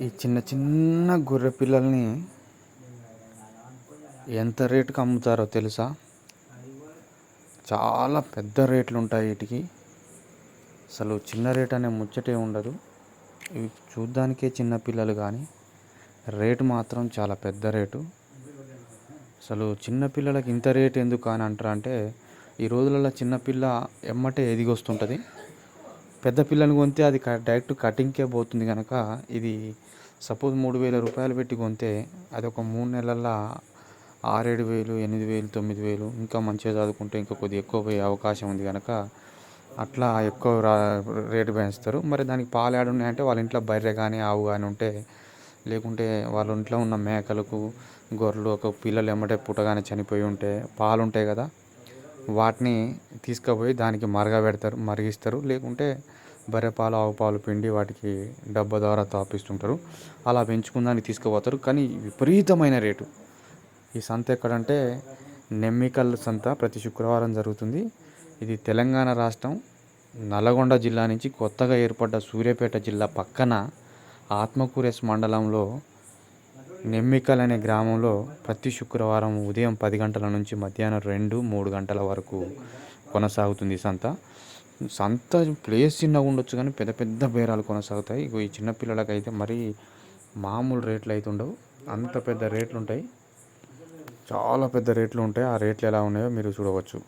ఈ చిన్న చిన్న గొర్రె పిల్లల్ని ఎంత రేటుకి అమ్ముతారో తెలుసా? చాలా పెద్ద రేట్లు ఉంటాయి వీటికి. అసలు చిన్న రేట్ అనే ముచ్చటే ఉండదు. ఇవి చూడ్డానికే చిన్న పిల్లలు కానీ రేటు మాత్రం చాలా పెద్ద రేటు. అసలు చిన్నపిల్లలకి ఇంత రేటు ఎందుకు అని అంటారు అంటే ఈ రోజులలో చిన్నపిల్ల ఎమ్మటే ఎదిగొస్తుంటుంది. పెద్ద పిల్లని కొంటే అది క- డైరెక్ట్ కటింగ్కే పోతుంది కనుక ఇది సపోజ్ మూడు వేల రూపాయలు పెట్టి కొంటే అది ఒక మూడు నెలల్లో ఆరేడు వేలు ఎనిమిది వేలు తొమ్మిది వేలు ఇంకా మంచిగా చదువుకుంటే ఇంకా కొద్దిగా ఎక్కువ పోయే అవకాశం ఉంది కనుక అట్లా ఎక్కువ రా రేటు పెంచుతారు. మరి దానికి పాలు ఏడ ఉన్నాయంటే వాళ్ళ ఇంట్లో బర్రె కానీ ఆవు కానీ ఉంటే లేకుంటే వాళ్ళ ఇంట్లో ఉన్న మేకలకు గొర్రెలు ఒక పిల్లలు ఎమ్మటే పుట్టగానే చనిపోయి ఉంటే పాలు ఉంటాయి కదా వాటిని తీసుకుపోయి దానికి మరగబెడతారు మరిగిస్తారు. లేకుంటే బర్రెపాలు ఆవు పాలు పిండి వాటికి డబ్బా ద్వారా తాపిస్తుంటారు. అలా పెంచుకుందానికి తీసుకుపోతారు. కానీ విపరీతమైన రేటు. ఈ సంత ఎక్కడంటే నెమ్మికల్ సంత ప్రతి శుక్రవారం జరుగుతుంది. ఇది తెలంగాణ రాష్ట్రం నల్గొండ జిల్లా నుంచి కొత్తగా ఏర్పడ్డ సూర్యాపేట జిల్లా పక్కన ఆత్మకూరెస్ మండలంలో నెమ్మికల్ అనే గ్రామంలో ప్రతి శుక్రవారం ఉదయం పది గంటల నుంచి మధ్యాహ్నం రెండు మూడు గంటల వరకు కొనసాగుతుంది ఈ సంత. సంత ప్లేస్ చిన్నగా ఉండొచ్చు కానీ పెద్ద పెద్ద బేరాలు కొనసాగుతాయి. ఇగో ఈ చిన్న అయితే మరీ మామూలు రేట్లు అయితే ఉండవు. అంత పెద్ద రేట్లు ఉంటాయి. చాలా పెద్ద రేట్లు ఉంటాయి. ఆ రేట్లు ఎలా ఉన్నాయో మీరు చూడవచ్చు.